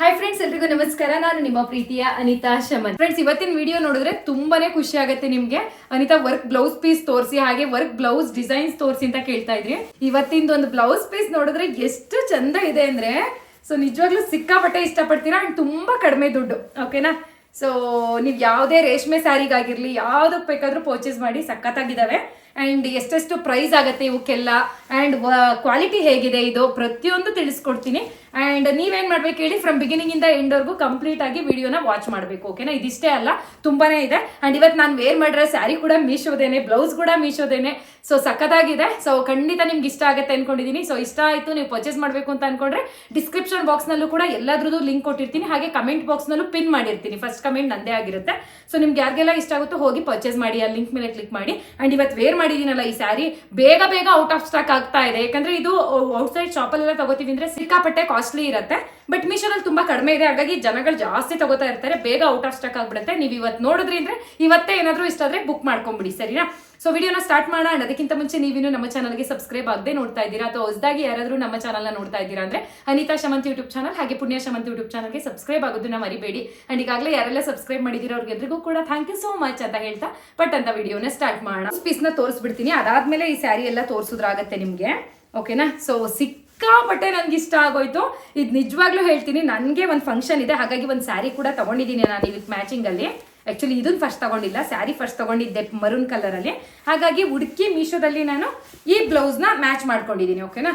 Hi friends ಎಲ್ರಿಗೂ ನಮಸ್ಕಾರ. ನಾನು ನಿಮ್ಮ ಪ್ರೀತಿಯ ಅನಿತಾ ಶಮನ್. ಫ್ರೆಂಡ್ಸ್ ಇವತ್ತಿನ ವಿಡಿಯೋ ನೋಡಿದ್ರೆ ತುಂಬಾನೇ ಖುಷಿ ಆಗುತ್ತೆ ನಿಮ್ಗೆ. ಅನಿತಾ ವರ್ಕ್ ಬ್ಲೌಸ್ ಪೀಸ್ ತೋರಿಸಿ, ಹಾಗೆ ವರ್ಕ್ ಬ್ಲೌಸ್ ಡಿಸೈನ್ಸ್ ತೋರಿಸಿ ಅಂತ ಕೇಳ್ತಾ ಇದ್ರಿ. ಇವತ್ತಿಂದ ಒಂದು ಬ್ಲೌಸ್ ಪೀಸ್ ನೋಡಿದ್ರೆ ಎಷ್ಟು ಚಂದ ಇದೆ ಅಂದ್ರೆ ಸೊ ನಿಜವಾಗ್ಲೂ ಸಿಕ್ಕಾಪಟ್ಟೆ ಇಷ್ಟಪಡ್ತೀರಾ? ಅಂಡ್ ತುಂಬಾ ಕಡಿಮೆ ದುಡ್ಡು. ಓಕೆನಾ ಸೊ ನೀವು ಯಾವುದೇ ರೇಷ್ಮೆ ಸ್ಯಾರಿಗಾಗಿರ್ಲಿ ಯಾವ್ದಕ್ಕೆ ಬೇಕಾದ್ರೂ ಪರ್ಚೇಸ್ ಮಾಡಿ ಸಖತ್ತಾಗಿದ್ದಾವೆ ಆ್ಯಂಡ್ ಎಷ್ಟೆಷ್ಟು ಪ್ರೈಸ್ ಆಗುತ್ತೆ ಇವಕ್ಕೆಲ್ಲ? ಆ್ಯಂಡ್ ಕ್ವಾಲಿಟಿ ಹೇಗಿದೆ ಇದು? ಪ್ರತಿಯೊಂದು ತಿಳಿಸ್ಕೊಡ್ತೀನಿ. ಆ್ಯಂಡ್ ನೀವೇನು ಮಾಡ್ಬೇಕು ಹೇಳಿ ಫ್ರಮ್ ಬಿಗಿನಿಂಗಿಂದ ಎಂಡ್ವರೆಗೂ ಕಂಪ್ಲೀಟ್ ಆಗಿ ವಿಡಿಯೋನ ವಾಚ್ ಮಾಡಬೇಕು ಓಕೆನಾ ಇದಿಷ್ಟೇ ಅಲ್ಲ, ತುಂಬಾನೇ ಇದೆ. ಆ್ಯಂಡ್ ಇವತ್ತು ನಾನು ವೇರ್ ಮಾಡಿರೋ ಸ್ಯಾರಿ ಕೂಡ ಮೀಶೋದೇನೆ ಬ್ಲೌಸ್ ಕೂಡ ಮೀಶೋದೇನೆ. ಸೊ ಸಖತ್ತಾಗಿದೆ. ಸೊ ಖಂಡಿತ ನಿಮ್ಗೆ ಇಷ್ಟ ಆಗುತ್ತೆ ಅನ್ಕೊಂಡಿದ್ದೀನಿ ಸೊ ಇಷ್ಟ ಆಯಿತು, ನೀವು ಪರ್ಚೇಸ್ ಮಾಡಬೇಕು ಅಂತ ಅನ್ಕೊಂಡ್ರೆ ಡಿಸ್ಕ್ರಿಪ್ಷನ್ ಬಾಕ್ಸ್ನಲ್ಲೂ ಕೂಡ ಎಲ್ಲದ್ರದ್ದು ಲಿಂಕ್ ಕೊಟ್ಟಿರ್ತೀನಿ. ಹಾಗೆ ಕಮೆಂಟ್ ಬಾಕ್ಸ್ನಲ್ಲೂ ಪಿನ್ ಮಾಡಿರ್ತೀನಿ. ಫಸ್ಟ್ ಕಮೆಂಟ್ ನಂದೇ ಆಗಿರುತ್ತೆ. ಸೊ ನಿಮ್ಗೆ ಯಾರಿಗೆಲ್ಲ ಇಷ್ಟ ಆಗುತ್ತೋ ಹೋಗಿ ಪರ್ಚೇಸ್ ಮಾಡಿ, ಆ ಲಿಂಕ್ ಮೇಲೆ ಕ್ಲಿಕ್ ಮಾಡಿ. ಆ್ಯಂಡ್ ಇವತ್ತು ವೇರ್ ಮಾಡಿದ್ದೀನಲ್ಲ ಈ ಸ್ಯಾರಿ? ಬೇಗ ಬೇಗ ಔಟ್ ಆಫ್ ಸ್ಟಾಕ್ ಆಗ್ತಾ ಇದೆ. ಯಾಕಂದ್ರೆ ಇದು ಔಟ್ಸೈಡ್ ಶಾಪಲ್ಲೆಲ್ಲ ತಗೋತೀವಿ ಅಂದ್ರೆ ಸಿಕ್ಕಾಪಟ್ಟೆ ಕಾಸ್ಟ್ಲಿ ಇರುತ್ತೆ. ಬಟ್ ಮೀಶೋದಲ್ಲಿ ತುಂಬಾ ಕಡಿಮೆ ಇದೆ. ಹಾಗಾಗಿ ಜನಗಳು ಜಾಸ್ತಿ ತಗೋತಾ ಇರ್ತಾರೆ. ಬೇಗ ಔಟ್ ಆಫ್ ಸ್ಟಾಕ್ ಆಗ್ಬಿಡುತ್ತೆ. ನೀವು ಇವತ್ತು ನೋಡಿದ್ರಿ ಅಂದ್ರೆ ಇವತ್ತೇ ಏನಾದರೂ ಇಷ್ಟ ಆದ್ರೆ ಬುಕ್ ಮಾಡ್ಕೊಂಬಿಡಿ, ಸರಿನಾ? ಸೊ ವಿಡಿಯೋನ ಸ್ಟಾರ್ಟ್ ಮಾಡೋಣ. ಅದಕ್ಕಿಂತ ಮುಂಚೆ ನೀವಿನ್ನು ನಮ್ಮ ಚಾನಲ್ಗೆ ಸಬ್ಸ್ಕ್ರೈಬ್ ಆಗದೆ ನೋಡ್ತಾ ಇದ್ದೀರಾ? ಅಥವಾ ಹೊಸದಾಗಿ ಯಾರಾದರೂ ನಮ್ಮ ಚಾನಲ್ನ ನೋಡ್ತಾ ಇದ್ದೀರಾ ಅಂದ್ರೆ ಅನಿತಾ ಶಮಂತ್ ಯೂಟ್ಯೂಬ್ ಚಾನಲ್ ಹಾಗೆ ಪುಣ್ಯ ಶಮಂತ್ ಯೂಟ್ಯೂಬ್ ಚಾನಲ್ಗೆ ಸಬ್ಸ್ಕ್ರೈಬ್ ಆಗೋದನ್ನ ಮರಿಬೇಡಿ. ಅಂಡ್ ಈಗಾಗಲೇ ಯಾರೆಲ್ಲ ಸಬ್ಸ್ಕ್ರೈಬ್ ಮಾಡಿದಿರೋ ಅವ್ರಿಗೆಲ್ರಿಗೂ ಕೂಡ ಥ್ಯಾಂಕ್ ಯು ಸೋ ಮಚ್ ಅಂತ ಹೇಳ್ತಾ ಬಟ್ ಅಂತ ವಿಡಿಯೋನ ಸ್ಟಾರ್ಟ್ ಮಾಡೋಣ. ಪೀಸ್ನ ತೋರಿಸ್ಬಿಡ್ತೀನಿ. ಅದಾದ್ಮೇಲೆ ಈ ಸ್ಯಾರಿ ಎಲ್ಲ ತೋರಿಸೋದ್ರಾಗತ್ತೆ ನಿಮಗೆ. ಓಕೆನಾ ಸೊ ಸಿಕ್ಕಾಪಟ್ಟೆ ನನ್ಗೆ ಇಷ್ಟ ಆಗೋಯ್ತು. ಇದು ನಿಜವಾಗ್ಲೂ ಹೇಳ್ತೀನಿ. ನನಗೆ ಒಂದು ಫಂಕ್ಷನ್ ಇದೆ. ಹಾಗಾಗಿ ಒಂದು ಸ್ಯಾರಿ ಕೂಡ ತಗೊಂಡಿದ್ದೀನಿ ನಾನು ಇದಕ್ಕೆ ಮ್ಯಾಚಿಂಗಲ್ಲಿ ಆ್ಯಕ್ಚುಲಿ ಇದನ್ನ ಫಸ್ಟ್ ತಗೊಂಡಿಲ್ಲ. ಸ್ಯಾರಿ ಫಸ್ಟ್ ತಗೊಂಡಿದ್ದೆ ಮರೂನ್ ಕಲರಲ್ಲಿ ಹಾಗಾಗಿ ಹುಡುಕಿ ಮೀಶೋದಲ್ಲಿ ನಾನು ಈ ಬ್ಲೌಸ್ನ ಮ್ಯಾಚ್ ಮಾಡ್ಕೊಂಡಿದ್ದೀನಿ ಓಕೆನಾ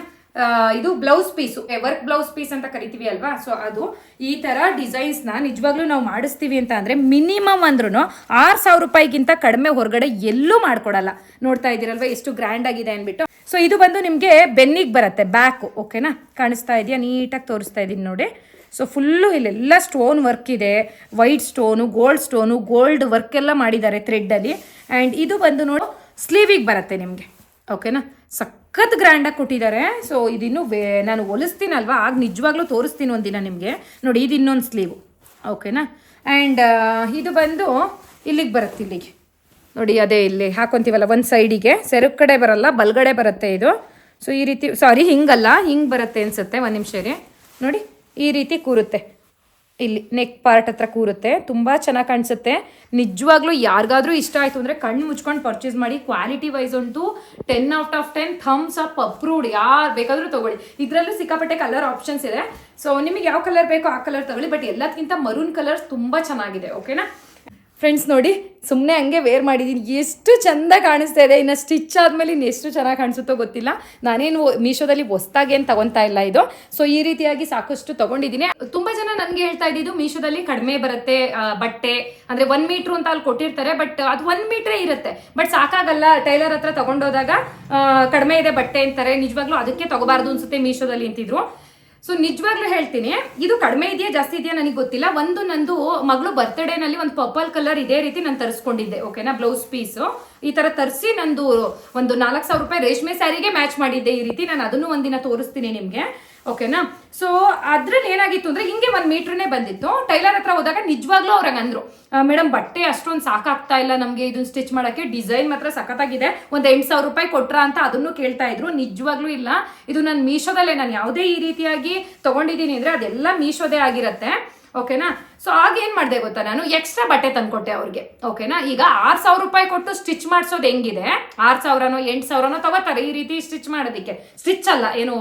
ಇದು blouse piece work blouse piece ಅಂತ ಕರಿತೀವಿ ಅಲ್ವಾ? ಸೊ ಅದು ಈ ಥರ ಡಿಸೈನ್ಸ್ನ ನಿಜವಾಗ್ಲೂ ನಾವು ಮಾಡಿಸ್ತೀವಿ ಅಂತ ಅಂದರೆ ಮಿನಿಮಮ್ ಅಂದ್ರೂ ಆರು ಸಾವಿರ ರೂಪಾಯಿಗಿಂತ ಕಡಿಮೆ ಹೊರಗಡೆ ಎಲ್ಲೂ ಮಾಡ್ಕೊಡಲ್ಲ. ನೋಡ್ತಾ ಇದ್ದೀರಲ್ವಾ? ಎಷ್ಟು ಗ್ರ್ಯಾಂಡ್ ಆಗಿದೆ ಅಂದ್ಬಿಟ್ಟು. ಸೊ ಇದು ಬಂದು ನಿಮಗೆ ಬೆನ್ನಿಗೆ ಬರುತ್ತೆ ಬ್ಯಾಕು ಓಕೆನಾ ಕಾಣಿಸ್ತಾ ಇದೆಯಾ? ನೀಟಾಗಿ ತೋರಿಸ್ತಾ ಇದ್ದೀನಿ ನೋಡಿ. ಸೊ ಫುಲ್ಲು ಇಲ್ಲೆಲ್ಲ ಸ್ಟೋನ್ ವರ್ಕ್ ಇದೆ. White stone gold stone gold work ಎಲ್ಲ ಮಾಡಿದ್ದಾರೆ ಥ್ರೆಡ್ಡಲ್ಲಿ ಆ್ಯಂಡ್ ಇದು ಬಂದು ನೋಡು ಸ್ಲೀವಿಗೆ ಬರುತ್ತೆ ನಿಮಗೆ. ಓಕೆನಾ ಸಖತ್ ಗ್ರ್ಯಾಂಡಾಗಿ ಕೊಟ್ಟಿದ್ದಾರೆ. ಸೊ ಇದಿನ್ನು ವೇ, ನಾನು ಹೊಲಿಸ್ತೀನಲ್ವಾ? ಆಗ ನಿಜವಾಗ್ಲೂ ತೋರಿಸ್ತೀನಿ ಒಂದಿನ ನಿಮಗೆ. ನೋಡಿ, ಇದು ಇನ್ನೊಂದು ಸ್ಲೀವು ಓಕೆನಾ ಆ್ಯಂಡ್ ಇದು ಬಂದು ಇಲ್ಲಿಗೆ ಬರುತ್ತೆ ಇಲ್ಲಿಗೆ. ನೋಡಿ, ಅದೇ ಇಲ್ಲಿ ಹಾಕೊತೀವಲ್ಲ, ಒಂದು ಸೈಡಿಗೆ ಸೆರಗ್ ಕಡೆ ಬರಲ್ಲ, ಬಲ್ಗಡೆ ಬರುತ್ತೆ ಇದು. ಸೊ ಈ ರೀತಿ ಸಾರಿ ಹಿಂಗಲ್ಲ, ಹಿಂಗೆ ಬರುತ್ತೆ ಅನಿಸುತ್ತೆ, ಒಂದು ನಿಮಿಷ ರೀ ನೋಡಿ. ಈ ರೀತಿ ಕೂರುತ್ತೆ. ಇಲ್ಲಿ ನೆಕ್ ಪಾರ್ಟ್ ಹತ್ರ ಕೂರುತ್ತೆ. ತುಂಬ ಚೆನ್ನಾಗಿ ಕಾಣಿಸುತ್ತೆ. ನಿಜವಾಗ್ಲೂ ಯಾರಿಗಾದ್ರೂ ಇಷ್ಟ ಆಯಿತು ಅಂದರೆ ಕಣ್ಣು ಮುಚ್ಕೊಂಡು ಪರ್ಚೇಸ್ ಮಾಡಿ. ಕ್ವಾಲಿಟಿ ವೈಸ್ ಉಂಟು ten out of ten thumbs up approved ಯಾರು ಬೇಕಾದರೂ ತೊಗೊಳ್ಳಿ. ಇದರಲ್ಲೂ ಸಿಕ್ಕಾಪಟ್ಟೆ ಕಲರ್ ಆಪ್ಷನ್ಸ್ ಇದೆ. ಸೊ ನಿಮಗೆ ಯಾವ ಕಲರ್ ಬೇಕೋ ಆ ಕಲರ್ ತಗೊಳ್ಳಿ. ಬಟ್ ಎಲ್ಲದಕ್ಕಿಂತ ಮರೂನ್ ಕಲರ್ ತುಂಬ ಚೆನ್ನಾಗಿದೆ. ಓಕೆನಾ ಫ್ರೆಂಡ್ಸ್ ನೋಡಿ ಸುಮ್ಮನೆ ಹಂಗೆ ವೇರ್ ಮಾಡಿದ್ದೀನಿ ಎಷ್ಟು ಚಂದ ಕಾಣಿಸ್ತಾ ಇದೆ. ಇನ್ನು ಸ್ಟಿಚ್ ಆದಮೇಲೆ ಇನ್ನು ಎಷ್ಟು ಚೆನ್ನಾಗಿ ಕಾಣಿಸುತ್ತೋ ಗೊತ್ತಿಲ್ಲ. ನಾನೇನು ಮೀಶೋದಲ್ಲಿ ಹೊಸ್ದಾಗಿ ಏನು ತಗೊತಾ ಇಲ್ಲ ಇದು. ಸೊ ಈ ರೀತಿಯಾಗಿ ಸಾಕಷ್ಟು ತಗೊಂಡಿದ್ದೀನಿ ತುಂಬ ಜನ ನನಗೆ ಹೇಳ್ತಾ ಇದ್ದಿದ್ದು ಮೀಶೋದಲ್ಲಿ ಕಡಿಮೆ ಬರುತ್ತೆ ಬಟ್ಟೆ. ಅಂದರೆ ಒನ್ ಮೀಟ್ರ್ ಅಂತ ಅಲ್ಲಿ ಕೊಟ್ಟಿರ್ತಾರೆ ಬಟ್ ಅದು ಒನ್ ಮೀಟ್ರೇ ಇರುತ್ತೆ. ಬಟ್ ಸಾಕಾಗಲ್ಲ. ಟೈಲರ್ ಹತ್ರ ತಗೊಂಡೋದಾಗ ಕಡಿಮೆ ಇದೆ ಬಟ್ಟೆ ಅಂತಾರೆ. ನಿಜವಾಗ್ಲೂ ಅದಕ್ಕೆ ತಗೋಬಾರ್ದು ಅನ್ಸುತ್ತೆ ಮೀಶೋದಲ್ಲಿ ಅಂತಿದ್ರು. ಸೊ ನಿಜವಾಗ್ಲೂ ಹೇಳ್ತೀನಿ, ಇದು ಕಡಿಮೆ ಇದೆಯಾ, ಜಾಸ್ತಿ ಇದೆಯಾ ನನಗೆ ಗೊತ್ತಿಲ್ಲ. ಒಂದು ನಂದು ಮಗಳು ಬರ್ತ್ಡೇನಲ್ಲಿ ಒಂದು ಪರ್ಪಲ್ ಕಲರ್ ಇದೇ ರೀತಿ ನಾನು ತರಿಸ್ಕೊಂಡಿದ್ದೆ ಓಕೆನಾ ಬ್ಲೌಸ್ ಪೀಸು ಈ ತರ ತರಿಸಿ ನಂದು ಒಂದು ನಾಲ್ಕು ಸಾವಿರ ರೂಪಾಯಿ ರೇಷ್ಮೆ ಸ್ಯಾರಿಗೆ ಮ್ಯಾಚ್ ಮಾಡಿದ್ದೆ ಈ ರೀತಿ. ನಾನು ಅದನ್ನು ಒಂದಿನ ತೋರಿಸ್ತೀನಿ ನಿಮಗೆ. ಓಕೆನಾ? ಸೊ ಅದ್ರಲ್ಲಿ ಏನಾಗಿತ್ತು ಅಂದ್ರೆ ಹಿಂಗೆ ಒಂದು ಮೀಟ್ರನ್ನೇ ಬಂದಿತ್ತು. ಟೈಲರ್ ಹತ್ರ ಹೋದಾಗ ನಿಜವಾಗ್ಲೂ ಅವ್ರಂಗೆ ಅಂದ್ರು ಮೇಡಮ್ ಬಟ್ಟೆ ಅಷ್ಟೊಂದು ಸಾಕಾಗ್ತಾ ಇಲ್ಲ ನಮಗೆ ಇದನ್ನ ಸ್ಟಿಚ್ ಮಾಡೋಕ್ಕೆ. ಡಿಸೈನ್ ಮಾತ್ರ ಸಖತ್ತಾಗಿದೆ. ಒಂದು ಎಂಟು ಸಾವಿರ ರೂಪಾಯಿ ಕೊಟ್ರ ಅಂತ ಅದನ್ನು ಕೇಳ್ತಾ ಇದ್ರು. ನಿಜವಾಗ್ಲೂ ಇಲ್ಲ. ಇದು ನಾನು ಮೀಶೋದಲ್ಲೇ. ನಾನು ಯಾವುದೇ ಈ ರೀತಿಯಾಗಿ ತಗೊಂಡಿದ್ದೀನಿ ಅಂದ್ರೆ ಅದೆಲ್ಲ ಮೀಶೋದೇ ಆಗಿರತ್ತೆ. ಓಕೆನಾ? ಸೊ ಆಗ ಏನು ಮಾಡಿದೆ ಗೊತ್ತಾ ನಾನು? ಎಕ್ಸ್ಟ್ರಾ ಬಟ್ಟೆ ತಂದುಕೊಟ್ಟೆ ಅವ್ರಿಗೆ. ಓಕೆನಾ? ಈಗ ಆರು ಸಾವಿರ ರೂಪಾಯಿ ಕೊಟ್ಟು ಸ್ಟಿಚ್ ಮಾಡಿಸೋದು ಹೆಂಗಿದೆ? ಆರು ಸಾವಿರನೋ, ಎಂಟು ಸಾವಿರನೋ ತಗೋತಾರೆ ಈ ರೀತಿ ಸ್ಟಿಚ್ ಮಾಡೋದಕ್ಕೆ. ಸ್ಟಿಚ್ ಅಲ್ಲ, ಏನು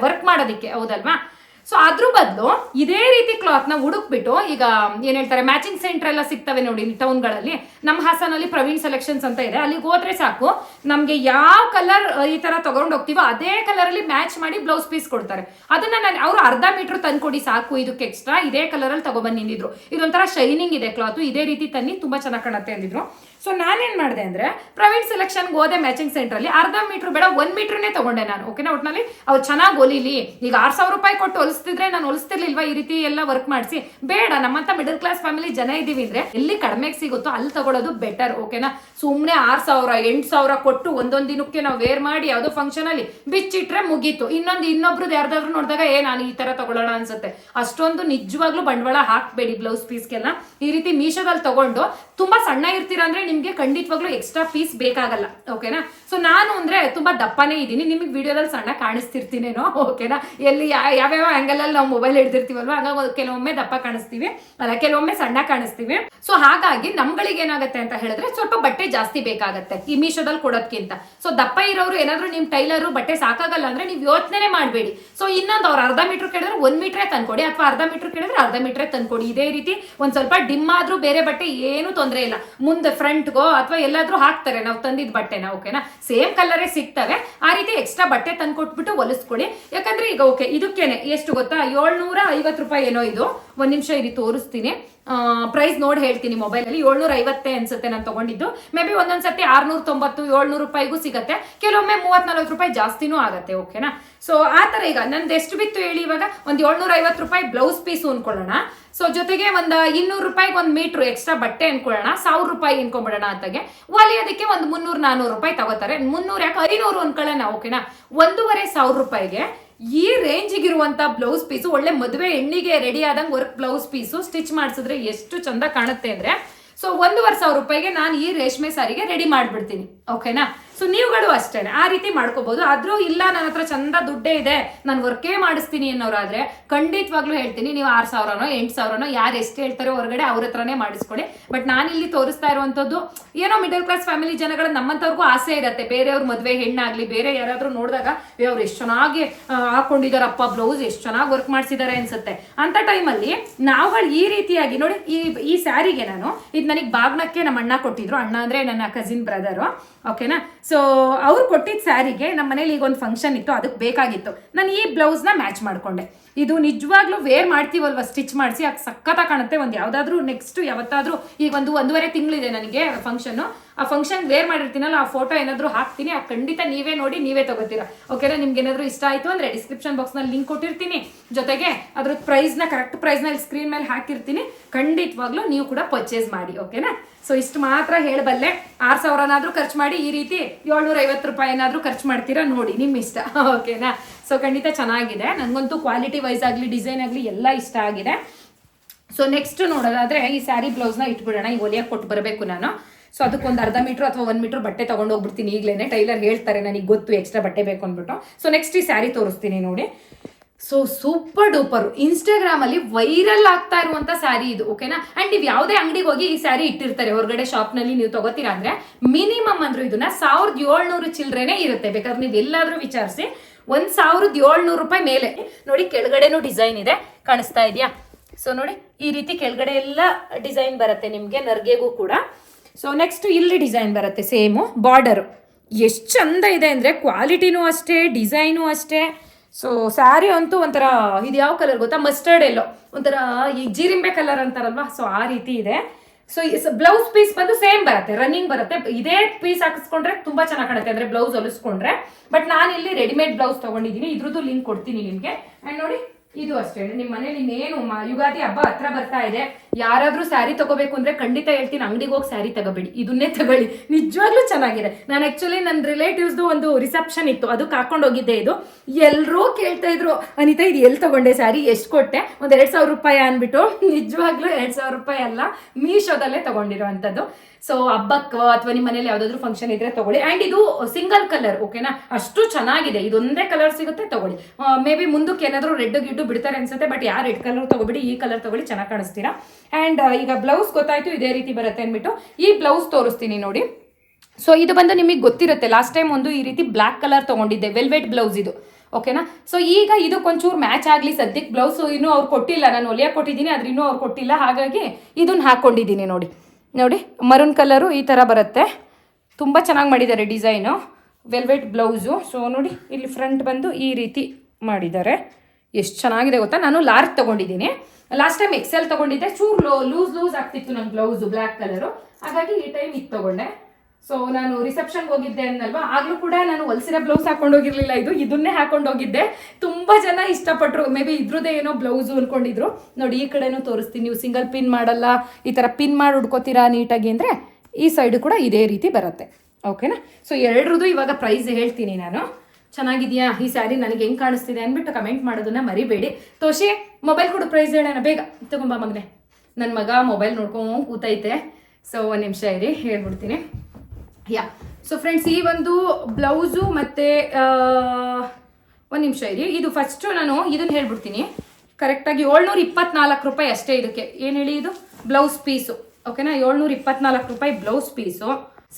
ವರ್ಕ್ ಮಾಡೋದಕ್ಕೆ, ಹೌದಲ್ವಾ? ಸೊ ಅದ್ರ ಬದಲು ಇದೇ ರೀತಿ ಕ್ಲಾತ್ನ ಹುಡುಕ್ಬಿಟ್ಟು, ಈಗ ಏನ್ ಹೇಳ್ತಾರೆ ಮ್ಯಾಚಿಂಗ್ ಸೆಂಟರ್ ಎಲ್ಲ ಸಿಗ್ತವೆ ನೋಡಿ ಟೌನ್ಗಳಲ್ಲಿ ನಮ್ಮ ಹಾಸನಲ್ಲಿ ಪ್ರವೀಣ್ ಸೆಲೆಕ್ಷನ್ಸ್ ಅಂತ ಇದೆ. ಅಲ್ಲಿಗೆ ಹೋದ್ರೆ ಸಾಕು, ನಮಗೆ ಯಾವ ಕಲರ್ ಈ ತರ ತಗೊಂಡು ಹೋಗ್ತೀವೋ ಅದೇ ಕಲರ್ ಅಲ್ಲಿ ಮ್ಯಾಚ್ ಮಾಡಿ ಬ್ಲೌಸ್ ಪೀಸ್ ಕೊಡ್ತಾರೆ. ಅದನ್ನ ನಾನು, ಅವರು ಅರ್ಧ ಮೀಟರ್ ತಂದ್ಕೊಡಿ ಸಾಕು, ಇದಕ್ಕೆ ಎಕ್ಸ್ಟ್ರಾ ಇದೇ ಕಲರ್ ಅಲ್ಲಿ ತಗೊಬಂದು ನಿಂದಿದ್ರು ಇದೊಂಥರ ಶೈನಿಂಗ್ ಇದೆ ಕ್ಲಾತ್ ಇದೇ ರೀತಿ ತನ್ನಿ, ತುಂಬಾ ಚೆನ್ನಾಗಿ ಕಾಣುತ್ತೆ ಅಂದಿದ್ರು. ಸೊ ನಾನೇನ್ ಮಾಡಿದೆ ಅಂದ್ರೆ ಪ್ರವೀಣ್ ಸೆಲೆಕ್ಷನ್ಗೆ ಹೋದೆ ಮ್ಯಾಚಿಂಗ್ ಸೆಂಟರ್ ಅಲ್ಲಿ. ಅರ್ಧ ಮೀಟರ್ ಬೇಡ, ಒಂದ್ ಮೀಟ್ರನ್ನೇ ತಗೊಂಡೆ ನಾನು. ಓಕೆನಾ ಒಟ್ನಲ್ಲಿ ಅವ್ರು ಚೆನ್ನಾಗಿ ಹೊಲಿಲಿ ಈಗ ಆರ್ ಸಾವಿರ ರೂಪಾಯಿ ಕೊಟ್ಟು ಹೊಲಿಸ್ತಿದ್ರೆ ನಾನು ಹೊಲಿಸ್ತಿರ್ಲಿಲ್ವಾ ಈ ರೀತಿ ಎಲ್ಲ ವರ್ಕ್ ಮಾಡಿಸಿ? ಬೇಡ, ನಮ್ಮಂತ ಮಿಡಲ್ ಕ್ಲಾಸ್ ಫ್ಯಾಮಿಲಿ ಜನ ಇದೀವಿ ಅಂದ್ರೆ ಎಲ್ಲಿ ಕಡಿಮೆಗೆ ಸಿಗುತ್ತೋ ಅಲ್ಲಿ ತಗೊಳ್ಳೋದು ಬೆಟರ್ ಓಕೆನಾ ಸುಮ್ಮನೆ ಆರ್ ಸಾವಿರ, ಎಂಟು ಸಾವಿರ ಕೊಟ್ಟು ಒಂದೊಂದು ದಿನಕ್ಕೆ ನಾವು ವೇರ್ ಮಾಡಿ ಯಾವುದೋ ಫಂಕ್ಷನ್ ಅಲ್ಲಿ ಬಿಚ್ಚಿಟ್ರೆ ಮುಗೀತು. ಇನ್ನೊಂದು ಇನ್ನೊಬ್ರದ್ದು ಯಾರ್ದಾದ್ರು ನೋಡಿದಾಗ, ಏ, ನಾನು ಈ ತರ ತಗೊಳ್ಳೋಣ ಅನ್ಸುತ್ತೆ. ಅಷ್ಟೊಂದು ನಿಜವಾಗ್ಲೂ ಬಂಡವಾಳ ಹಾಕ್ಬೇಡಿ ಬ್ಲೌಸ್ ಪೀಸ್ಗೆಲ್ಲ ಈ ರೀತಿ ಮೀಶೋದಲ್ಲಿ ತಗೊಂಡು ತುಂಬಾ ಸಣ್ಣ ಇರ್ತೀರಾ ಅಂದ್ರೆ ನಿಮ್ಗೆ ಖಂಡಿತವಾಗ್ಲೂ ಎಕ್ಸ್ಟ್ರಾ ಪೀಸ್ ಬೇಕಾಗಲ್ಲ ಓಕೆನಾ ಸೊ ನಾನು ಅಂದ್ರೆ ತುಂಬಾ ದಪ್ಪನೇ ಇದ್ದೀನಿ. ನಿಮಗೆ ವಿಡಿಯೋದಲ್ಲಿ ಸಣ್ಣ ಕಾಣಿಸ್ತಿರ್ತೀನೇನೋ ಓಕೆನಾ ಎಲ್ಲಿ ಯಾವ್ಯಾವ ಅಲ್ಲಿ ನಾವು ಮೊಬೈಲ್ ಹಿಡ್ದಿರ್ತೀವಲ್ವ? ಹಾಗಾಗಿ ಕೆಲವೊಮ್ಮೆ ದಪ್ಪ ಕಾಣಿಸ್ತೀವಿ. ಅಲ್ಲ, ಕೆಲವೊಮ್ಮೆ ಸಣ್ಣ ಕಾಣಿಸ್ತೀವಿ. ಸೊ ಹಾಗಾಗಿ ನಮ್ಗಳಿಗೆ ಏನಾಗುತ್ತೆ ಅಂತ ಹೇಳಿದ್ರೆ ಸ್ವಲ್ಪ ಬಟ್ಟೆ ಜಾಸ್ತಿ ಬೇಕಾಗುತ್ತೆ ಈ ಮೀಶೋದಲ್ಲಿ ಕೊಡೋದ್ಕಿಂತ. ಸೊ ದಪ್ಪ ಇರೋರು ಏನಾದ್ರು ನಿಮ್ ಟೈಲರು ಬಟ್ಟೆ ಸಾಕಾಗಲ್ಲ ಅಂದ್ರೆ ನೀವು ಯೋಚನೆ ಮಾಡಬೇಡಿ. ಸೊ ಇನ್ನೊಂದು ಅವ್ರು ಅರ್ಧ ಮೀಟರ್ ಕೇಳಿದ್ರೆ ಒಂದ್ ಮೀಟ್ರೇ ತಂದ್ಕೊಡಿ ಅಥವಾ ಅರ್ಧ ಮೀಟರ್ ಕೇಳಿದ್ರೆ ಅರ್ಧ ಮೀಟ್ರೇ ತಂದ್ಕೊಡಿ. ಇದೇ ರೀತಿ ಒಂದ್ ಸ್ವಲ್ಪ ಡಿಮ್ ಆದ್ರೂ ಬೇರೆ ಬಟ್ಟೆ ಏನು ತೊಂದರೆ ಇಲ್ಲ. ಮುಂದೆ ಫ್ರಂಟ್ಗೋ ಅಥವಾ ಎಲ್ಲಾದ್ರೂ ಹಾಕ್ತಾರೆ, ನಾವು ತಂದಿದ್ದ ಬಟ್ಟೆನ ಓಕೆನಾ ಸೇಮ್ ಕಲರೇ ಸಿಗ್ತವೆ. ಆ ರೀತಿ ಎಕ್ಸ್ಟ್ರಾ ಬಟ್ಟೆ ತಂದು ಕೊಟ್ಬಿಟ್ಟು ಹೊಲಿಸ್ಕೊಳ್ಳಿ. ಯಾಕಂದ್ರೆ ಈಗ ಓಕೆ ಇದಕ್ಕೇನೆ, ಎಷ್ಟು ಗೊತ್ತಾ? ಏಳ್ನೂರ ಐವತ್ತು ರೂಪಾಯಿ ಏನೋ ಇದು. ಒಂದ್ ನಿಮಿಷ ಇಲ್ಲಿ ತೋರಿಸ್ತೀನಿ. ಪ್ರೈಸ್ ನೋಡಿ ಹೇಳ್ತೀನಿ ಮೊಬೈಲ್ ಅಲ್ಲಿ. ಏಳ್ನೂರ ಐವತ್ತೇ ಅನ್ಸುತ್ತೆ ನಾನು ತಗೊಂಡಿದ್ದು. ಮೇ ಬಿ ಒಂದೊಂದ್ಸತಿ ಆರ್ನೂರ ತೊಂಬತ್ತು ಏಳ್ನೂರು ರೂಪಾಯಿಗೂ ಸಿಗುತ್ತೆ. ಕೆಲವೊಮ್ಮೆ ಮೂವತ್ ನಲ್ವತ್ತು ರೂಪಾಯಿ ಜಾಸ್ತಿನೂ ಆಗುತ್ತೆ ಓಕೆನಾ ಸೊ ಆ ಥರ ಈಗ ನಂದು ಎಷ್ಟು ಬಿತ್ತು ಹೇಳಿ ಇವಾಗ? ಒಂದು ಏಳ್ನೂರ ಐವತ್ತು ರೂಪಾಯಿ ಬ್ಲೌಸ್ ಪೀಸ್ ಅನ್ಕೊಳ್ಳೋಣ. ಸೊ ಜೊತೆಗೆ ಒಂದು ಇನ್ನೂರು ರೂಪಾಯಿಗೆ ಒಂದು ಮೀಟ್ರು ಎಕ್ಸ್ಟ್ರಾ ಬಟ್ಟೆ ಅನ್ಕೊಳ್ಳೋಣ. ಸಾವಿರ ರೂಪಾಯಿ ಅನ್ಕೊಂಬಿಡೋಣ ಅಂತಾಗೆ. ಹೊಲಿಯೋದಕ್ಕೆ ಒಂದು ಮುನ್ನೂರು ನಾನೂರು ರೂಪಾಯಿ ತಗೋತಾರೆ. ಮುನ್ನೂರು ಯಾಕೆ? ಐನೂರು ಅನ್ಕೊಳ್ಳೋಣ ಓಕೆನಾ ಒಂದೂವರೆ ಸಾವಿರ ರೂಪಾಯಿಗೆ ಈ ರೇಂಜಿಗಿರುವಂಥ ಬ್ಲೌಸ್ ಪೀಸು ಒಳ್ಳೆ ಮದುವೆ ಹೆಣ್ಣಿಗೆ ರೆಡಿ ಆದಂಗೆ ವರ್ಕ್ ಬ್ಲೌಸ್ ಪೀಸು ಸ್ಟಿಚ್ ಮಾಡಿಸಿದ್ರೆ ಎಷ್ಟು ಚಂದ ಕಾಣುತ್ತೆ ಅಂದ್ರೆ ಸೊ ಒಂದೂವರೆ ಸಾವಿರ ರೂಪಾಯಿಗೆ ನಾನು ಈ ರೇಷ್ಮೆ ಸಾರಿಗೆ ರೆಡಿ ಮಾಡಿಬಿಡ್ತೀನಿ ಓಕೆನಾ ಸೊ ನೀವುಗಳು ಅಷ್ಟೇ ಆ ರೀತಿ ಮಾಡ್ಕೋಬಹುದು ಆದ್ರೂ ಇಲ್ಲ, ನನ್ನ ಹತ್ರ ಚಂದ ದುಡ್ಡೇ ಇದೆ, ನಾನು ವರ್ಕೇ ಮಾಡಿಸ್ತೀನಿ ಅನ್ನೋರಾದ್ರೆ ಖಂಡಿತವಾಗ್ಲೂ ಹೇಳ್ತೀನಿ, ನೀವು ಆರು ಸಾವಿರನೋ, ಎಂಟು ಸಾವಿರನೋ, ಯಾರು ಎಷ್ಟು ಹೇಳ್ತಾರೋ ಹೊರಗಡೆ ಅವ್ರ ಹತ್ರನೇ ಮಾಡಿಸ್ಕೊಡಿ. ಬಟ್ ಇಲ್ಲಿ ತೋರಿಸ್ತಾ ಇರುವಂಥದ್ದು, ಏನೋ ಮಿಡಲ್ ಕ್ಲಾಸ್ ಫ್ಯಾಮಿಲಿ ಜನಗಳ ನಮ್ಮಂಥವ್ರಿಗೂ ಆಸೆ ಇರುತ್ತೆ. ಬೇರೆಯವ್ರ ಮದುವೆ ಹೆಣ್ಣಾಗ್ಲಿ, ಬೇರೆ ಯಾರಾದ್ರೂ ನೋಡಿದಾಗ ಅವ್ರು ಎಷ್ಟು ಚೆನ್ನಾಗಿ ಹಾಕೊಂಡಿದಾರಪ್ಪ ಬ್ಲೌಸ್ ಎಷ್ಟು ಚೆನ್ನಾಗಿ ವರ್ಕ್ ಮಾಡಿಸಿದ್ದಾರೆ ಅನ್ಸುತ್ತೆ. ಅಂತ ಟೈಮಲ್ಲಿ ನಾವುಗಳು ಈ ರೀತಿಯಾಗಿ, ನೋಡಿ, ಈ ಈ ಸ್ಯಾರಿಗೆ ನಾನು, ಇದು ನನಗೆ ಬಾಗ್ನಕ್ಕೆ ನಮ್ಮ ಅಣ್ಣ ಕೊಟ್ಟಿದ್ರು. ಅಣ್ಣ ಅಂದ್ರೆ ನನ್ನ ಕಸಿನ್ ಬ್ರದರು ಓಕೆನಾ ಸೊ ಅವ್ರು ಕೊಟ್ಟಿದ್ದ ಸ್ಯಾರಿಗೆ ನಮ್ಮ ಮನೇಲಿ ಈಗ ಒಂದು ಫಂಕ್ಷನ್ ಇತ್ತು, ಅದಕ್ಕೆ ಬೇಕಾಗಿತ್ತು. ನಾನು ಈ ಬ್ಲೌಸ್ನ ಮ್ಯಾಚ್ ಮಾಡ್ಕೊಂಡೆ. ಇದು ನಿಜವಾಗ್ಲೂ ವೇರ್ ಮಾಡ್ತೀವಲ್ವ? ಸ್ಟಿಚ್ ಮಾಡಿಸಿ, ಅದು ಸಖತ್ತಾಗಿ ಕಾಣುತ್ತೆ. ಒಂದು ಯಾವ್ದಾದ್ರು ನೆಕ್ಸ್ಟ್ ಯಾವತ್ತಾದರೂ ಈಗ ಒಂದು ಒಂದೂವರೆ ತಿಂಗಳಿದೆ ನನಗೆ ಫಂಕ್ಷನ್ ಆ ಫಂಕ್ಷನ್ ವೇರ್ ಮಾಡಿರ್ತೀನಲ್ಲ, ಆ ಫೋಟೋ ಏನಾದರೂ ಹಾಕ್ತೀನಿ, ಆ ಖಂಡಿತ ನೀವೇ ನೋಡಿ, ನೀವೇ ತಗೋತೀರಾ. ಓಕೆನಾ ನಿಮ್ಗೆ ಏನಾದ್ರು ಇಷ್ಟ ಆಯ್ತು ಅಂದ್ರೆ ಡಿಸ್ಕ್ರಿಪ್ಷನ್ ಬಾಕ್ಸ್ನಲ್ಲಿ ಲಿಂಕ್ ಕೊಟ್ಟಿರ್ತೀನಿ. ಜೊತೆಗೆ ಅದ್ರ ಪ್ರೈಸ್ನ ಕರೆಕ್ಟ್ ಪ್ರೈಸ್ನಲ್ಲಿ ಸ್ಕ್ರೀನ್ ಮೇಲೆ ಹಾಕಿರ್ತೀನಿ. ಖಂಡಿತವಾಗ್ಲೂ ನೀವು ಕೂಡ ಪರ್ಚೇಸ್ ಮಾಡಿ ಓಕೆನಾ ಸೊ ಇಷ್ಟು ಮಾತ್ರ ಹೇಳಬಲ್ಲೆ. ಆರು ಸಾವಿರನಾದರೂ ಖರ್ಚು ಮಾಡಿ, ಈ ರೀತಿ ಏಳ್ನೂರ ಐವತ್ತು ರೂಪಾಯಿನಾದ್ರೂ ಖರ್ಚು ಮಾಡ್ತೀರಾ ನೋಡಿ ನಿಮ್ಮ ಇಷ್ಟ ಓಕೆನಾ ಸೊ ಖಂಡಿತ ಚೆನ್ನಾಗಿದೆ. ನನಗಂತೂ ಕ್ವಾಲಿಟಿ ವೈಸ್ ಆಗಲಿ ಡಿಸೈನ್ ಆಗಲಿ ಎಲ್ಲ ಇಷ್ಟ ಆಗಿದೆ. ಸೊ ನೆಕ್ಸ್ಟ್ ನೋಡೋದಾದ್ರೆ ಈ ಸ್ಯಾರಿ ಬ್ಲೌಸ್ನ ಇಟ್ಬಿಡೋಣ. ಈ ಹೊಲಿಯಕ್ಕೆ ಕೊಟ್ಟು ಬರಬೇಕು ನಾನು. ಸೊ ಅದಕ್ಕೊಂದು ಅರ್ಧ ಮೀಟ್ರ್ ಅಥವಾ ಒಂದು ಮೀಟ್ರ್ ಬಟ್ಟೆ ತಗೊಂಡು ಹೋಗ್ಬಿಡ್ತೀನಿ ಈಗಲೇ ಟೈಲರ್ ಹೇಳ್ತಾರೆ, ನನಗೆ ಗೊತ್ತು ಎಕ್ಸ್ಟ್ರಾ ಬಟ್ಟೆ ಬೇಕು ಅಂದ್ಬಿಟ್ಟು. ಸೊ ನೆಕ್ಸ್ಟ್ ಈ ಸ್ಯಾರಿ ತೋರಿಸ್ತೀನಿ ನೋಡಿ. ಸೊ ಸೂಪರ್ ಡೂಪರ್ ಇನ್ಸ್ಟಾಗ್ರಾಮ್ ಅಲ್ಲಿ ವೈರಲ್ ಆಗ್ತಾ ಇರುವಂತ ಸ್ಯಾರಿ ಇದು ಓಕೆನಾ ಅಂಡ್ ನೀವು ಯಾವುದೇ ಅಂಗಡಿಗೆ ಹೋಗಿ ಈ ಸ್ಯಾರಿ ಇಟ್ಟಿರ್ತಾರೆ. ಹೊರಗಡೆ ಶಾಪ್ನಲ್ಲಿ ನೀವು ತಗೋತೀರಾ ಅಂದ್ರೆ ಮಿನಿಮಮ್ ಅಂದ್ರೂ ಇದನ್ನ ಸಾವಿರದ ಏಳ್ನೂರು ಚಿಲ್ಲರೆನೇ ಇರುತ್ತೆ. ಬೇಕಾದ್ರೆ ನೀವು ಎಲ್ಲಾದ್ರೂ ವಿಚಾರಿಸಿ, ಒಂದ್ ಸಾವಿರದ ಏಳ್ನೂರು ರೂಪಾಯಿ ಮೇಲೆ. ನೋಡಿ, ಕೆಳಗಡೆನೂ ಡಿಸೈನ್ ಇದೆ, ಕಾಣಿಸ್ತಾ ಇದೆಯಾ? ಸೊ ನೋಡಿ, ಈ ರೀತಿ ಕೆಳಗಡೆ ಎಲ್ಲ ಡಿಸೈನ್ ಬರುತ್ತೆ ನಿಮಗೆ, ನರ್ಗೆಗೂ ಕೂಡ. ಸೊ ನೆಕ್ಸ್ಟ್ ಇಲ್ಲಿ ಡಿಸೈನ್ ಬರುತ್ತೆ ಸೇಮು ಬಾರ್ಡರು ಎಷ್ಟು ಚಂದ ಇದೆ ಅಂದರೆ ಕ್ವಾಲಿಟಿನೂ ಅಷ್ಟೇ ಡಿಸೈನು ಅಷ್ಟೇ. ಸೊ ಸ್ಯಾರಿ ಅಂತೂ ಒಂಥರ, ಇದು ಯಾವ ಕಲರ್ ಗೊತ್ತಾ? ಮಸ್ಟರ್ಡ್ ಎಲ್ಲೋ ಒಂಥರ, ಈ ಜೀರಿಂಬೆ ಕಲರ್ ಅಂತಾರಲ್ವಾ? ಸೊ ಆ ರೀತಿ ಇದೆ. ಸೊ ಬ್ಲೌಸ್ ಪೀಸ್ ಬಂದು ಸೇಮ್ ಬರುತ್ತೆ. ರನ್ನಿಂಗ್ ಬರುತ್ತೆ. ಇದೇ ಪೀಸ್ ಹಾಕಿಸ್ಕೊಂಡ್ರೆ ತುಂಬಾ ಚೆನ್ನಾಗಿ ಕಾಣುತ್ತೆ. ಅಂದ್ರೆ ಬ್ಲೌಸ್ ಹೊಲಿಸ್ಕೊಂಡ್ರೆ. ಬಟ್ ನಾನು ಇಲ್ಲಿ ರೆಡಿಮೇಡ್ ಬ್ಲೌಸ್ ತಗೊಂಡಿದ್ದೀನಿ. ಇದ್ರದ್ದು ಲಿಂಕ್ ಕೊಡ್ತೀನಿ ನಿಮಗೆ. ಅಂಡ್ ನೋಡಿ ಇದು ಅಷ್ಟೇ ನಿಮ್ಮ ಮನೇಲಿ ಇನ್ನೇನು ಯುಗಾದಿ ಹಬ್ಬ ಹತ್ರ ಬರ್ತಾ ಇದೆ, ಯಾರಾದ್ರೂ ಸ್ಯಾರಿ ತಗೋಬೇಕು ಅಂದ್ರೆ ಖಂಡಿತ ಹೇಳ್ತೀನಿ, ಅಂಗಡಿಗೆ ಹೋಗಿ ಸ್ಯಾರಿ ತಗೋಬೇಡಿ, ಇದನ್ನೇ ತಗೊಳ್ಳಿ. ನಿಜವಾಗ್ಲೂ ಚೆನ್ನಾಗಿದೆ. ನಾನು ಆಕ್ಚುಲಿ ನನ್ನ ರಿಲೇಟಿವ್ಸ್ದು ಒಂದು ರಿಸೆಪ್ಷನ್ ಇತ್ತು, ಅದಕ್ಕೆ ಹಾಕೊಂಡು ಹೋಗಿದ್ದೆ ಇದು. ಎಲ್ಲರೂ ಕೇಳ್ತಾ ಇದ್ರು, ಅನಿತಾ, ಇದು ಎಲ್ಲಿ ತಗೊಂಡೆ ಸ್ಯಾರಿ? ಎಷ್ಟು ಕೊಟ್ಟೆ? ಒಂದ್ ಎರಡ್ ಸಾವಿರ ರೂಪಾಯಿ ಅಂದ್ಬಿಟ್ಟು, ನಿಜವಾಗ್ಲೂ ಎರಡ್ ಸಾವಿರ ರೂಪಾಯಿ ಅಲ್ಲ, ಮೀಶೋದಲ್ಲೇ ತಗೊಂಡಿರುವಂತದ್ದು ಸೊ ಹಬ್ಬಕ್ಕೆ ಅಥವಾ ನಿಮ್ಮ ಮನೇಲಿ ಯಾವ್ದಾದ್ರು ಫಂಕ್ಷನ್ ಇದ್ರೆ ತಗೊಳ್ಳಿ. ಅಂಡ್ ಇದು ಸಿಂಗಲ್ ಕಲರ್ ಓಕೆನಾ ಅಷ್ಟು ಚೆನ್ನಾಗಿದೆ. ಇದೊಂದೇ ಕಲರ್ ಸಿಗುತ್ತೆ, ತಗೊಳ್ಳಿ. ಮೇ ಬಿ ಮುಂದಕ್ಕೆ ಏನಾದರೂ ರೆಡ್ ಗಿಡ್ಡು ಬಿಡ್ತಾರೆ ಅನ್ಸುತ್ತೆ ಬಟ್ ಯಾರು ರೆಡ್ ಕಲರ್ ತಗೋಬಿಡಿ, ಈ ಕಲರ್ ತಗೊಳ್ಳಿ, ಚೆನ್ನಾಗಿ ಕಾಣಿಸ್ತೀರಾ? ಅಂಡ್ ಈಗ ಬ್ಲೌಸ್ ಗೊತ್ತಾಯ್ತು, ಇದೇ ರೀತಿ ಬರುತ್ತೆ ಅಂದ್ಬಿಟ್ಟು ಈ ಬ್ಲೌಸ್ ತೋರಿಸ್ತೀನಿ ನೋಡಿ. ಸೊ ಇದು ಬಂದು ನಿಮಗೆ ಗೊತ್ತಿರುತ್ತೆ. ಲಾಸ್ಟ್ ಟೈಮ್ ಒಂದು ಈ ರೀತಿ ಬ್ಲ್ಯಾಕ್ ಕಲರ್ ತಗೊಂಡಿದ್ದೆ. ವೆಲ್ವೆಟ್ ಬ್ಲೌಸ್ ಇದು ಓಕೆನಾ ಸೊ ಈಗ ಇದಕ್ಕೊಂಚೂರು ಮ್ಯಾಚ್ ಆಗಲಿ ಸದ್ಯಕ್ಕೆ ಬ್ಲೌಸ್ ಇನ್ನೂ ಅವ್ರು ಕೊಟ್ಟಿಲ್ಲ. ನಾನು ಹೊಲಿಯಕ್ಕೆ ಕೊಟ್ಟಿದ್ದೀನಿ, ಆದ್ರೆ ಇನ್ನೂ ಅವ್ರು ಕೊಟ್ಟಿಲ್ಲ. ಹಾಗಾಗಿ ಇದನ್ನ ಹಾಕೊಂಡಿದ್ದೀನಿ ನೋಡಿ. ನೋಡಿ ಮರೂನ್ ಕಲರು ಈ ಥರ ಬರುತ್ತೆ. ತುಂಬ ಚೆನ್ನಾಗಿ ಮಾಡಿದ್ದಾರೆ ಡಿಸೈನು ವೆಲ್ವೆಟ್ ಬ್ಲೌಸು ಸೊ ನೋಡಿ, ಇಲ್ಲಿ ಫ್ರಂಟ್ ಬಂದು ಈ ರೀತಿ ಮಾಡಿದ್ದಾರೆ. ಎಷ್ಟು ಚೆನ್ನಾಗಿದೆ ಗೊತ್ತಾ? ನಾನು ಲಾರ್ಜ್ ತಗೊಂಡಿದ್ದೀನಿ. ಲಾಸ್ಟ್ ಟೈಮ್ ಎಕ್ಸೆಲ್ ತೊಗೊಂಡಿದ್ದೆ. ಚೂರು ಲೂಸ್ ಲೂಸ್ ಆಗ್ತಿತ್ತು ನನ್ನ ಬ್ಲೌಸು ಬ್ಲ್ಯಾಕ್ ಕಲರು ಹಾಗಾಗಿ ಈ ಟೈಮ್ ಇದು ತಗೊಂಡೆ. ಸೊ ನಾನು ರಿಸೆಪ್ಷನ್ಗೆ ಹೋಗಿದ್ದೆ ಅನ್ನಲ್ವಾ? ಆಗ್ಲೂ ಕೂಡ ನಾನು ಹೊಲ್ಸಿರ ಬ್ಲೌಸ್ ಹಾಕೊಂಡು ಹೋಗಿರ್ಲಿಲ್ಲ. ಇದು ಇದನ್ನೇ ಹಾಕೊಂಡು ಹೋಗಿದ್ದೆ. ತುಂಬಾ ಜನ ಇಷ್ಟಪಟ್ಟರು ಮೇ ಬಿ ಇದ್ರದ್ದೇ ಏನೋ ಬ್ಲೌಸು ಅನ್ಕೊಂಡಿದ್ರು. ನೋಡಿ, ಈ ಕಡೆನೂ ತೋರಿಸ್ತೀನಿ. ನೀವು ಸಿಂಗಲ್ ಪಿನ್ ಮಾಡಲ್ಲ, ಈ ಥರ ಪಿನ್ ಮಾಡಿ ಉಡ್ಕೋತೀರಾ ನೀಟಾಗಿ ಅಂದರೆ ಈ ಸೈಡು ಕೂಡ ಇದೇ ರೀತಿ ಬರುತ್ತೆ. ಓಕೆನಾ ಸೊ ಎರಡ್ರದ್ದು ಇವಾಗ ಪ್ರೈಸ್ ಹೇಳ್ತೀನಿ ನಾನು. ಚೆನ್ನಾಗಿದೆಯಾ? ಈ ಸ್ಯಾರಿ ನನಗೆ ಹೆಂಗೆ ಕಾಣಿಸ್ತಿದೆ ಅಂದ್ಬಿಟ್ಟು ಕಮೆಂಟ್ ಮಾಡೋದನ್ನ ಮರಿಬೇಡಿ. ತೋಷಿ ಮೊಬೈಲ್ ಕೊಡು ಪ್ರೈಸ್ ಹೇಳೋಣ. ಬೇಗ. ತಗೊಂಬ ಮಗನೆ. ನನ್ನ ಮಗ ಮೊಬೈಲ್ ನೋಡ್ಕೊಂಡು ಕೂತೈತೆ. ಸೊ ಒಂದು ನಿಮಿಷ ಇರಿ, ಹೇಳ್ಬಿಡ್ತೀನಿ. ಯಾ ಸೊ ಫ್ರೆಂಡ್ಸ್ ಈ ಒಂದು ಬ್ಲೌಸು ಮತ್ತು ಒಂದು ನಿಮಿಷ ಇರಿ. ಇದು ಫಸ್ಟು ನಾನು ಇದನ್ನು ಹೇಳ್ಬಿಡ್ತೀನಿ. ಕರೆಕ್ಟಾಗಿ ಏಳ್ನೂರ ಇಪ್ಪತ್ನಾಲ್ಕು ರೂಪಾಯಿ ಅಷ್ಟೇ ಇದಕ್ಕೆ. ಏನು ಹೇಳಿ ಇದು? ಬ್ಲೌಸ್ ಪೀಸು ಓಕೆನಾ ಏಳ್ನೂರ ಇಪ್ಪತ್ನಾಲ್ಕು ರೂಪಾಯಿ ಬ್ಲೌಸ್ ಪೀಸು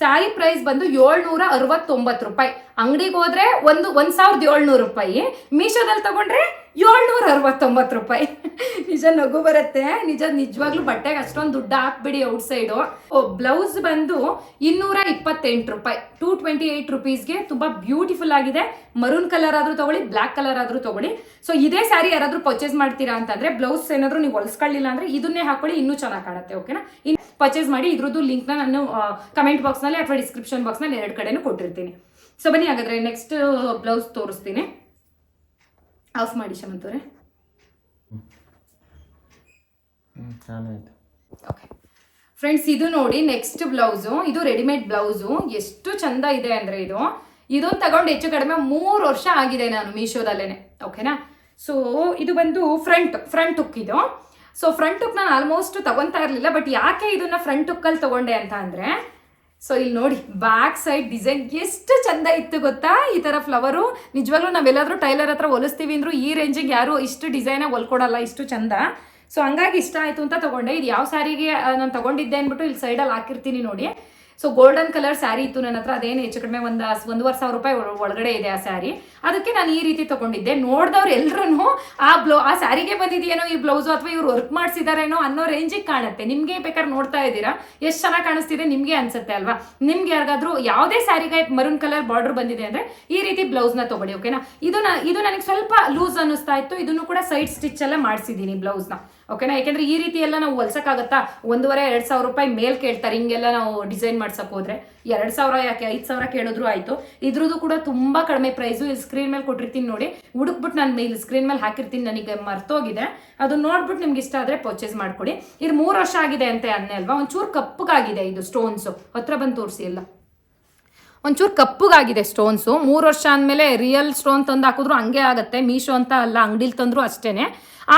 ಸ್ಯಾರಿ ಪ್ರೈಸ್ ಬಂದು ಏಳ್ನೂರ ಅರವತ್ತೊಂಬತ್ತು ರೂಪಾಯಿ. ಅಂಗಡಿಗೆ ಹೋದ್ರೆ ಒಂದು, ಒಂದ್ ಸಾವಿರದ ಏಳ್ನೂರು ರೂಪಾಯಿ. ಮೀಶೋದಲ್ಲಿ ತಗೊಂಡ್ರೆ ಏಳ್ನೂರ ಅರವತ್ತೊಂಬತ್ತು ರೂಪಾಯಿ. ನಿಜ ನಗು ಬರುತ್ತೆ. ನಿಜ ನಿಜವಾಗ್ಲೂ ಬಟ್ಟೆಗೆ ಅಷ್ಟೊಂದು ದುಡ್ಡು ಹಾಕ್ಬಿಡಿ ಔಟ್ ಸೈಡು ಬ್ಲೌಸ್ ಬಂದು ಇನ್ನೂರ ಇಪ್ಪತ್ತೆಂಟು ರೂಪಾಯಿ. ಟೂ ಟ್ವೆಂಟಿ ಏಯ್ಟ್ ರುಪೀಸ್ಗೆ ತುಂಬ ಬ್ಯೂಟಿಫುಲ್ ಆಗಿದೆ. ಮರೂನ್ ಕಲರ್ ಆದ್ರೂ ತಗೊಳ್ಳಿ ಬ್ಲ್ಯಾಕ್ ಕಲರ್ ಆದ್ರೂ ತಗೊಳ್ಳಿ. ಸೊ ಇದೇ ಸ್ಯಾರಿ ಯಾರಾದ್ರೂ ಪರ್ಚೇಸ್ ಮಾಡ್ತೀರಾ ಅಂತಂದ್ರೆ ಬ್ಲೌಸ್ ಏನಾದ್ರೂ ನೀವು ಹೊಲಿಸ್ಕೊಳ್ಳಿಲ್ಲ ಅಂದ್ರೆ ಇದನ್ನೇ ಹಾಕೊಳ್ಳಿ, ಇನ್ನೂ ಚೆನ್ನಾಗಿ ಕಾಣುತ್ತೆ ಓಕೆನಾ ಇನ್ ಪರ್ಚೇಸ್ ಮಾಡಿ, ಇದ್ರದ್ದು ಲಿಂಕ್ನ ನಾನು ಕಮೆಂಟ್ ಬಾಕ್ಸ್ನಲ್ಲಿ ಅಥವಾ ಡಿಸ್ಕ್ರಿಪ್ಷನ್ ಬಾಕ್ಸ್ನಲ್ಲಿ ಎರಡು ಕಡೆನೂ ಕೊಟ್ಟಿರ್ತೀನಿ. ಸೊ ಬನ್ನಿ ಹಾಗಾದ್ರೆ ನೆಕ್ಸ್ಟ್ ಬ್ಲೌಸ್ ತೋರಿಸ್ತೀನಿ. ಆಫ್ ಮಾಡಿ ಶಮಂತವ್ರೆ ಓಕೆ ಫ್ರೆಂಡ್ಸ್ ಇದು ನೋಡಿ ನೆಕ್ಸ್ಟ್ ಬ್ಲೌಸು ಇದು ರೆಡಿಮೇಡ್ ಬ್ಲೌಸು ಎಷ್ಟು ಚಂದ ಇದೆ ಅಂದರೆ ಇದು. ಇದೊಂದು ತಗೊಂಡು ಹೆಚ್ಚು ಕಡಿಮೆ ಮೂರು ವರ್ಷ ಆಗಿದೆ ನಾನು ಮೀಶೋದಲ್ಲೇ ಓಕೆನಾ ಸೊ ಇದು ಬಂದು ಫ್ರಂಟ್ ಫ್ರಂಟ್ ಹುಕ್ ಇದು. ಸೊ ಫ್ರಂಟ್ ಹುಕ್ ನಾನು ಆಲ್ಮೋಸ್ಟ್ ತಗೊತಾ ಇರಲಿಲ್ಲ ಬಟ್ ಯಾಕೆ ಇದನ್ನ ಫ್ರಂಟ್ ಹುಕ್ಕಲ್ಲಿ ತಗೊಂಡೆ ಅಂತ ಅಂದರೆ ಸೊ ಇಲ್ಲಿ ನೋಡಿ ಬ್ಯಾಕ್ ಸೈಡ್ ಡಿಸೈನ್ ಎಷ್ಟು ಚಂದ ಇತ್ತು ಗೊತ್ತಾ? ಈ ಥರ ಫ್ಲವರು ನಿಜವಾಗ್ಲೂ ನಾವೆಲ್ಲಾದ್ರೂ ಟೈಲರ್ ಹತ್ರ ಹೊಲಿಸ್ತೀವಿ ಅಂದ್ರೂ ಈ ರೇಂಜಿಗೆ ಯಾರು ಇಷ್ಟು ಡಿಸೈನಾಗಿ ಹೊಲ್ಕೊಡಲ್ಲ, ಇಷ್ಟು ಚಂದ. ಸೊ ಹಂಗಾಗಿ ಇಷ್ಟ ಆಯಿತು ಅಂತ ತಗೊಂಡೆ. ಇದು ಯಾವ ಸ್ಯಾರಿಗೆ ನಾನು ತಗೊಂಡಿದ್ದೆ ಅಂದ್ಬಿಟ್ಟು ಇಲ್ಲಿ ಸೈಡಲ್ಲಿ ಹಾಕಿರ್ತೀನಿ ನೋಡಿ. ಸೊ ಗೋಲ್ಡನ್ ಕಲರ್ ಸ್ಯಾರಿ ಇತ್ತು ನನ್ನ ಹತ್ರ. ಅದೇನು ಹೆಚ್ಚು ಕಡಿಮೆ ಒಂದು ಒಂದೂವರೆ ಸಾವಿರ ರೂಪಾಯಿ ಒಳಗಡೆ ಇದೆ ಆ ಸ್ಯಾರಿ ಅದಕ್ಕೆ ನಾನು ಈ ರೀತಿ ತಗೊಂಡಿದ್ದೆ. ನೋಡಿದವ್ರು ಎಲ್ಲರೂ ಆ ಬ್ಲೌ ಆ ಸ್ಯಾರಿಗೆ ಬಂದಿದೆಯೇನೋ ಈ ಬ್ಲೌಸು ಅಥವಾ ಇವ್ರು ವರ್ಕ್ ಮಾಡಿಸಿದಾರೇನೋ ಅನ್ನೋ ರೇಂಜಿಗೆ ಕಾಣುತ್ತೆ. ನಿಮಗೆ ಬೇಕಾದ್ರೆ ನೋಡ್ತಾ ಇದ್ದೀರಾ? ಎಷ್ಟು ಚೆನ್ನಾಗಿ ಕಾಣಿಸ್ತಿದೆ ನಿಮಗೆ ಅನ್ಸುತ್ತೆ ಅಲ್ವಾ? ನಿಮ್ಗೆ ಯಾರಿಗಾದ್ರೂ ಯಾವುದೇ ಸ್ಯಾರಿಗೆ ಮರೂನ್ ಕಲರ್ ಬಾರ್ಡರ್ ಬಂದಿದೆ ಅಂದ್ರೆ ಈ ರೀತಿ ಬ್ಲೌಸ್ನ ತಗೊಳ್ಳಿ ಓಕೆನಾ ಇದು ನ- ಇದು ನನಗೆ ಸ್ವಲ್ಪ ಲೂಸ್ ಅನ್ನಿಸ್ತಾ ಇತ್ತು. ಇದನ್ನು ಕೂಡ ಸೈಡ್ ಸ್ಟಿಚ್ ಎಲ್ಲ ಮಾಡಿಸಿದ್ದೀನಿ ಬ್ಲೌಸ್ನ. ಓಕೆನಾ ಯಾಕೆಂದ್ರೆ ಈ ರೀತಿ ಎಲ್ಲ ನಾವು ಹೊಲ್ಸಕ್ಕಾಗತ್ತಾ? ಒಂದೂವರೆ, ಎರಡು ಸಾವಿರ ರೂಪಾಯಿ ಮೇಲ್ ಕೇಳ್ತಾರೆ. ಹಿಂಗೆಲ್ಲ ನಾವು ಡಿಸೈನ್ ಮಾಡ್ಸಕ್ ಹೋದ್ರೆ. ಎರಡು ಸಾವಿರ ಯಾಕೆ, ಐದು ಸಾವಿರ ಕೇಳಿದ್ರು ಆಯ್ತು. ಇದ್ರದ್ದು ಕೂಡ ತುಂಬಾ ಕಡಿಮೆ ಪ್ರೈಸು ಇಲ್ಲಿ ಸ್ಕ್ರೀನ್ ಮೇಲೆ ಕೊಟ್ಟಿರ್ತೀನಿ ನೋಡಿ. ಹುಡುಕ್ಬಿಟ್ಟು ನಾನು ಇಲ್ಲಿ ಸ್ಕ್ರೀನ್ ಮೇಲೆ ಹಾಕಿರ್ತೀನಿ. ನನಗೆ ಮರ್ತೋಗಿದೆ. ಅದು ನೋಡ್ಬಿಟ್ಟು ನಿಮ್ಗೆ ಇಷ್ಟ ಆದ್ರೆ ಪರ್ಚೇಸ್ ಮಾಡ್ಕೊಡಿ. ಇದು ಮೂರು ವರ್ಷ ಆಗಿದೆ ಅಂತ ಅನ್ನೆ ಅಲ್ವಾ? ಒಂಚೂರು ಕಪ್ಪಗಾಗಿದೆ ಇದು ಸ್ಟೋನ್ಸು ಹತ್ರ ಬಂದು ತೋರಿಸಿ ಎಲ್ಲ. ಒಂಚೂರು ಕಪ್ಪಗಾಗಿದೆ ಸ್ಟೋನ್ಸು ಮೂರು ವರ್ಷ ಆದಮೇಲೆ ರಿಯಲ್ ಸ್ಟೋನ್ ತಂದು ಹಾಕಿದ್ರು, ಹಂಗೆ ಆಗುತ್ತೆ. ಮೀಶೋ ಅಂತ ಅಲ್ಲ, ಅಂಗಡಿಲಿ ತಂದರೂ ಅಷ್ಟೇ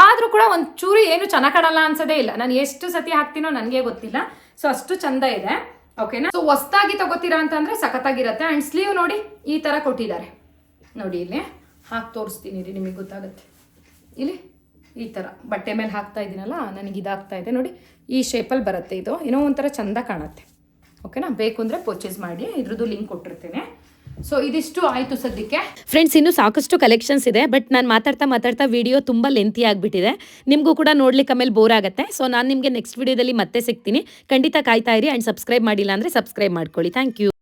ಆದರೂ ಕೂಡ ಒಂಚೂರು ಏನು ಚೆನ್ನಾಗಿ ಕಾಣಲ್ಲ ಅನ್ಸೋದೇ ಇಲ್ಲ. ನಾನು ಎಷ್ಟು ಸತಿ ಹಾಕ್ತೀನೋ ನನಗೆ ಗೊತ್ತಿಲ್ಲ. ಸೊ ಅಷ್ಟು ಚಂದ ಇದೆ. ಓಕೆನಾ ಸೊ ಹೊಸ್ದಾಗಿ ತಗೋತೀರಾ ಅಂತಂದರೆ ಸಖತ್ತಾಗಿರುತ್ತೆ. ಆ್ಯಂಡ್ ಸ್ಲೀವ್ ನೋಡಿ ಈ ಥರ ಕೊಟ್ಟಿದ್ದಾರೆ. ನೋಡಿ ಇಲ್ಲಿ. ಹಾಕಿ ತೋರಿಸ್ತೀನಿ ರೀ, ನಿಮಗೆ ಗೊತ್ತಾಗುತ್ತೆ. ಇಲ್ಲಿ ಈ ಥರ ಬಟ್ಟೆ ಮೇಲೆ ಹಾಕ್ತಾ ಇದ್ದೀನಲ್ಲ ನನಗೆ ಇದಾಗ್ತಾ ಇದೆ. ನೋಡಿ, ಈ ಶೇಪಲ್ಲಿ ಬರುತ್ತೆ ಇದು. ಏನೋ ಒಂಥರ ಚಂದ ಕಾಣುತ್ತೆ. ಓಕೆನಾ ಬೇಕು ಅಂದರೆ ಪರ್ಚೇಸ್ ಮಾಡಿ, ಇದ್ರದ್ದು ಲಿಂಕ್ ಕೊಟ್ಟಿರ್ತೇನೆ. ಸೊ ಇದಿಷ್ಟು ಆಯಿತು ಸದ್ಯಕ್ಕೆ. ಫ್ರೆಂಡ್ಸ್ ಇನ್ನು ಸಾಕಷ್ಟು ಕಲೆಕ್ಷನ್ಸ್ ಇದೆ ಬಟ್ ನಾನು ಮಾತಾಡ್ತಾ ಮಾತಾಡ್ತಾ ವಿಡಿಯೋ ತುಂಬ ಲೆಂತಿ ಆಗಿಬಿಟ್ಟಿದೆ. ನಿಮಗೂ ಕೂಡ ನೋಡ್ಲಿಕ್ಕೆ ಆಮೇಲೆ ಬೋರ್ ಆಗುತ್ತೆ. ಸೊ ನಾನು ನಿಮಗೆ ನೆಕ್ಸ್ಟ್ ವಿಡಿಯೋದಲ್ಲಿ ಮತ್ತೆ ಸಿಗ್ತೀನಿ. ಖಂಡಿತ ಕಾಯ್ತಾ ಇರಿ ಆ್ಯಂಡ್ ಸಬ್ಸ್ಕ್ರೈಬ್ ಮಾಡಿಲ್ಲ ಅಂದರೆ ಸಬ್ಸ್ಕ್ರೈಬ್ ಮಾಡ್ಕೊಳ್ಳಿ. Thank you